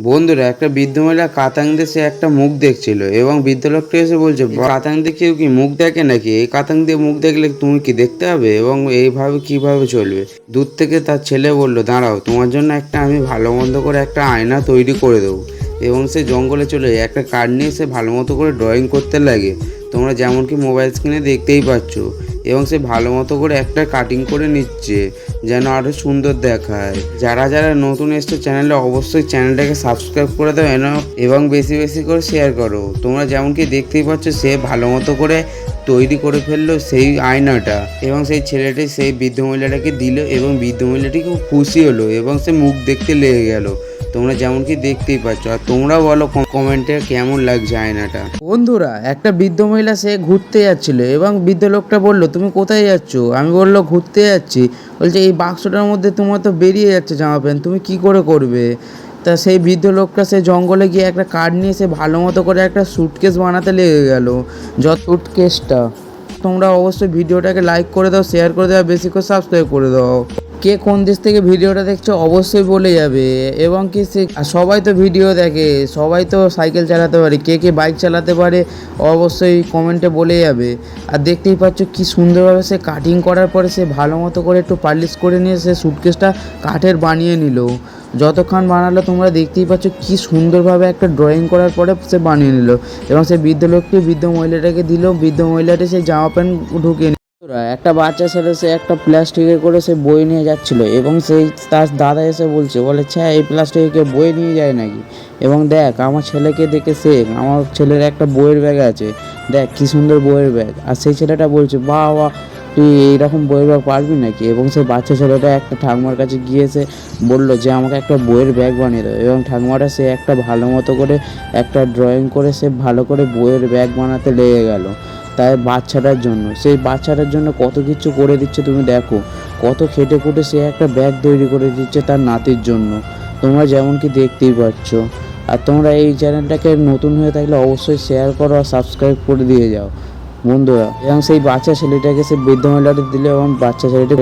বন্ধুরা একটা বৃদ্ধ মহিলা কাতাং সে একটা মুখ দেখছিল এবং বৃদ্ধ লোকটা এসে বলছে "বা, কাতাং দিয়ে কেউ কি মুখ দেখে নাকি? এই কাতাং দিয়ে মুখ দেখলে তুমি কি দেখতে হবে? এবং এইভাবে কীভাবে চলবে? দূর থেকে তার ছেলে বলল দাঁড়াও তোমার জন্য একটা আমি ভালো মন্দ করে একটা আয়না তৈরি করে দেবো। এবং সে জঙ্গলে চলে যায়। একটা কার্ড নিয়ে সে ভালো মতো করে ড্রয়িং করতে লাগে। তোমরা যেমন কি মোবাইল স্ক্রিনে দেখতেই পাচ্ছ। এবং সে ভালো মতো করে একটা কাটিং করে নিচ্ছে, যেন আরও সুন্দর দেখায়। যারা যারা নতুন এসছে চ্যানেলে অবশ্যই চ্যানেলটাকে সাবস্ক্রাইব করে দাও এবং বেশি বেশি করে শেয়ার করো। তোমরা যেমন কি দেখতেই পাচ্ছ, সে ভালো মতো করে তৈরি করে ফেলল সেই আয়নাটা, এবং সেই ছেলেটি সেই বৃদ্ধ মহিলাটাকে দিল, এবং বৃদ্ধ মহিলাটি খুব খুশি হলো, এবং সে মুখ দেখতে লেগে গেল। তোমরা যেমন কি দেখতেই পাচ্ছ, আর তোমরা বলো কমেন্টে কেমন লাগছে আয়নাটা। বন্ধুরা, একটা বৃদ্ধ মহিলা সে ঘুরতে যাচ্ছিল এবং বৃদ্ধ লোকটা বলল, তুমি কোথায় যাচ্ছ? আমি বলল, ঘুরতে যাচ্ছি। বলছে, এই বাক্সটার মধ্যে তোমার তো বেরিয়ে যাচ্ছে জামা প্যান্ট, তুমি কি করে করবে? তা সেই বৃদ্ধ লোকটা সে জঙ্গলে গিয়ে একটা কার্ড নিয়ে সে ভালো মতো করে একটা সুটকেস বানাতে লেগে গেল, যত সুটকেসটা তোমরা অবশ্যই ভিডিওটাকে লাইক করে দাও শেয়ার করে দাও বেশি করে সাবস্ক্রাইব করে দাও। কে কোন দেশ থেকে ভিডিওটা দেখছ অবশ্যই বলে যাবে। এবং কি সে সবাই তো ভিডিও দেখে, সবাই তো সাইকেল চালাতে পারে, কে কে বাইক চালাতে পারে অবশ্যই কমেন্টে বলে যাবে। আর দেখতেই পাচ্ছ কি সুন্দরভাবে সে কাটিং করার পরে সে ভালো মতো করে একটু পালিশ করে নিয়ে সে সুটকেসটা কাঠের বানিয়ে নিল। যতক্ষণ বানালো তোমরা দেখতেই পাচ্ছ কি সুন্দরভাবে একটা ড্রয়িং করার পরে সে বানিয়ে নিল। এবং সে বৃদ্ধ লোকটি বৃদ্ধ মহিলাটাকে দিল, বৃদ্ধ মহিলাটি সেই জামা প্যান্ট ঢুকিয়ে একটা বাচ্চা ছেলে, সে একটা প্লাস্টিকে করে সে বই নিয়ে যাচ্ছিল এবং সেই তার দাদা এসে বলছে, বলে ছ্যা এই প্লাস্টিকে বই নিয়ে যায় নাকি? এবং দেখ, আমার ছেলেকে দেখে শেখ আমার ছেলের একটা বইয়ের ব্যাগ আছে। দেখ, কি সুন্দর বইয়ের ব্যাগ আর সেই ছেলেটা বলছে বাহ তুই এইরকম বইয়ের ব্যাগ পারবি নাকি? এবং সেই বাচ্চা ছেলেটা একটা ঠাকুমার কাছে গিয়ে সে বলল, যে, আমাকে একটা বইয়ের ব্যাগ বানিয়ে দেবে এবং ঠাকুমাটা সে একটা ভালো মতো করে একটা ড্রয়িং করে সে ভালো করে বইয়ের ব্যাগ বানাতে লেগে গেল। তাই বাচ্চাটার জন্য। সেই বাচ্চাটার জন্য কত কিছু করে দিচ্ছে তুমি দেখো। কত খেটে খুটে সে একটা ব্যাগ তৈরি করে দিচ্ছে তার নাতির জন্য। তোমরা যেমন কি দেখতেই পাচ্ছ। আর তোমরা এই চ্যানেলটাকে নতুন হয়ে থাকলে অবশ্যই শেয়ার করো আর সাবস্ক্রাইব করে দিয়ে যাও। বন্ধুরা, এবং সেই বাচ্চা ছেলেটাকে সে বৃদ্ধ মহিলাটি দিলে এবং বাচ্চা ছেলেটি